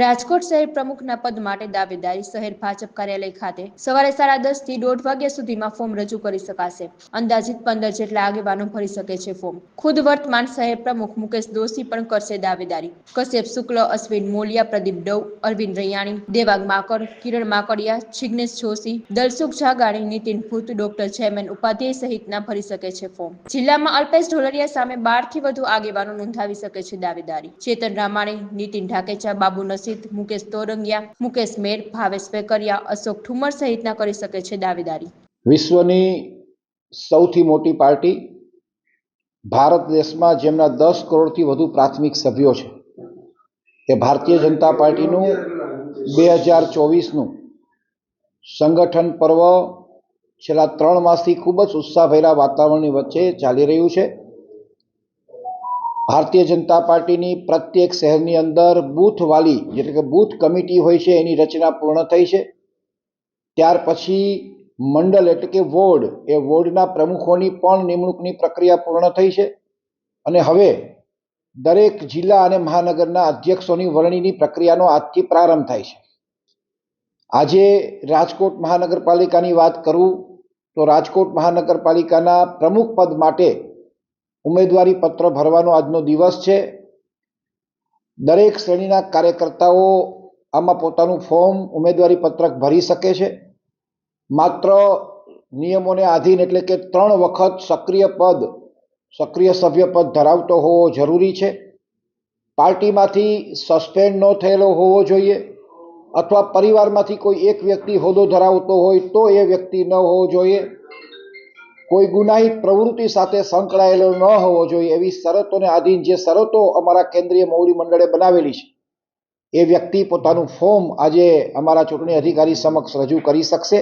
રાજકોટ શહેર પ્રમુખના પદ માટે દાવેદારી શહેર ભાજપ કાર્યાલય ખાતે સવારે સાડા દસથી દોઢ વાગ્યા સુધીમાં ફોર્મ રજૂ કરી શકાશે. અંદાજિત પંદર જેટલા આગેવાનો ભરી શકે છે ફોર્મ. ખુદ વર્તમાન શહેર પ્રમુખ મુકેશ દોશી પણ કરશે દાવેદારી. કશ્યપ શુક્લ, અશ્વિન મોલિયા, પ્રદીપ ડવ અરવિંદ રૈયાણી, દેવાગ માકડ, કિરણ માકડિયા, જિગ્નેશ જોશી, દલસુખ જાગાણી, નીતિન ભૂત, ડોક્ટર જયમેન ઉપાધ્યાય સહિતના ભરી શકે છે ફોર્મ. જિલ્લામાં અલ્પેશ ઢોલરિયા સામે બારથી વધુ આગેવાનો નોંધાવી શકે છે દાવેદારી. ચેતન રામાણી, નીતિન ઢાકેચા, બાબુ નસીદ મુકેશ તોરંગિયા, મુકેશ મેર, ભાવેશ વેકરિયા, અશોક ઠુમર સહિતના કરી શકે છે દાવેદારી. વિશ્વની સૌથી મોટી પાર્ટી ભારત દેશમાં જેમના દસ કરોડથી વધુ પ્રાથમિક સભ્યો છે. એ ભારતીય જનતા પાર્ટીનું બે હજાર ચોવીસનું સંગઠન પર્વ છેલ્લા ત્રણ માસથી ખૂબ જ ઉત્સાહભેરા વાતાવરણની વચ્ચે ચાલી રહ્યું છે. ભારતીય જનતા પાર્ટીની પ્રત્યેક શહેરની અંદર બૂથ વાલી, એટલે કે બૂથ કમિટી હોય છે, એની રચના પૂર્ણ થઈ છે. ત્યાર પછી મંડળ, એટલે કે વોર્ડ, એ વોર્ડના પ્રમુખોની પણ નિમણૂકની પ્રક્રિયા પૂર્ણ થઈ છે. અને હવે દરેક જિલ્લા અને મહાનગરના અધ્યક્ષોની વરણીની પ્રક્રિયાનો આજથી પ્રારંભ થાય છે. આજે રાજકોટ મહાનગરપાલિકાની વાત કરું તો રાજકોટ મહાનગરપાલિકાના પ્રમુખ પદ માટે ઉમેદવારી પત્ર ભરવાનો આજનો દિવસ છે. દરેક શ્રેણીના કાર્યકર્તાઓ આમાં પોતાનું ફોર્મ, ઉમેદવારી પત્રક ભરી શકે છે. માત્ર નિયમોને આધીન એટલે કે ત્રણ વખત સક્રિય પદ, સક્રિય સભ્ય પદ ધરાવતો હોવો જરૂરી છે. પાર્ટીમાંથી સસ્પેન્ડ ન થયેલો હોવો જોઈએ અથવા પરિવારમાંથી કોઈ એક વ્યક્તિ હોદ્દો ધરાવતો હોય તો એ વ્યક્તિ ન હોવો જોઈએ. કોઈ ગુનાહિત પ્રવૃત્તિ સાથે સંકળાયેલો ન હોવો જોઈએ એવી શરતોને આધીન જે શરતો અમારા કેન્દ્રીય મોવડી મંડળે બનાવેલી છે. એ વ્યક્તિ પોતાનું ફોર્મ આજે અમારા ચૂંટણી અધિકારી સમક્ષ રજૂ કરી શકશે.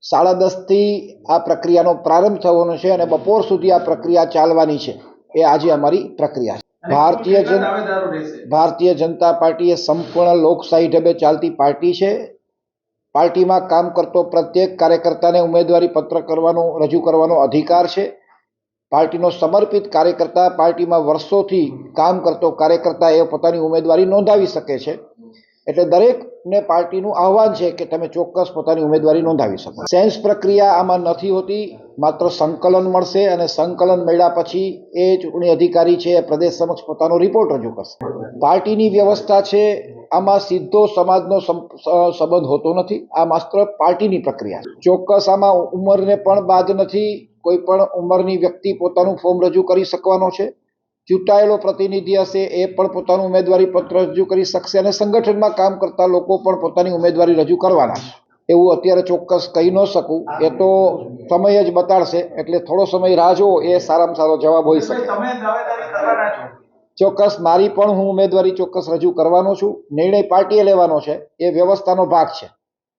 સાડા દસથી આ પ્રક્રિયાનો પ્રારંભ થવાનો છે અને બપોર સુધી આ પ્રક્રિયા ચાલવાની છે. એ આજે અમારી પ્રક્રિયા છે. ભારતીય જન ભારતીય જનતા પાર્ટી એ સંપૂર્ણ લોકશાહી ઢબે ચાલતી પાર્ટી છે. પાર્ટીમાં કામ કરતો પ્રત્યેક કાર્યકર્તાને ઉમેદવારી પત્ર કરવાનો, રજૂ કરવાનો અધિકાર છે. પાર્ટીનો સમર્પિત કાર્યકર્તા પાર્ટીમાં વર્ષોથી કામ કરતો કાર્યકર્તા એ પોતાની ઉમેદવારી નોંધાવી શકે છે. એટલે દરેકને પાર્ટીનું આહવાન છે કે તમે ચોક્કસ પોતાની ઉમેદવારી નોંધાવી શકો. સેન્સ પ્રક્રિયા આમાં નથી હોતી, માત્ર સંકલન મળશે અને સંકલન મળ્યા પછી એ ચૂંટણી અધિકારી છે પ્રદેશ સમક્ષ પોતાનો રિપોર્ટ રજૂ કરશે. પાર્ટીની વ્યવસ્થા છે આમાં સીધો સમાજનો સંબંધ હોતો નથી. આ માત્ર પાર્ટીની પ્રક્રિયા છે. ચોક્કસ આમાં ઉંમરને પણ બાદ નથી. કોઈ પણ ઉંમરની વ્યક્તિ પોતાનું ફોર્મ રજૂ કરી શકવાનો છે. ચૂંટાયેલો પ્રતિનિધિ હશે એ પણ પોતાનું ઉમેદવારી પત્ર રજૂ કરી શકશે અને સંગઠનમાં કામ કરતા લોકો પણ પોતાની ઉમેદવારી રજૂ કરવાના છે. એવું અત્યારે ચોક્કસ કહી ન શકું. એ તો સમય જ બતાડશે. એટલે થોડો સમય રાહ જોવો એ સારામાં સારો જવાબ હોઈ શકે. ચોક્કસ મારી પણ હું ઉમેદવારી ચોક્કસ રજૂ કરવાનો છું. નિર્ણય પાર્ટીએ લેવાનો છે. એ વ્યવસ્થાનો ભાગ છે.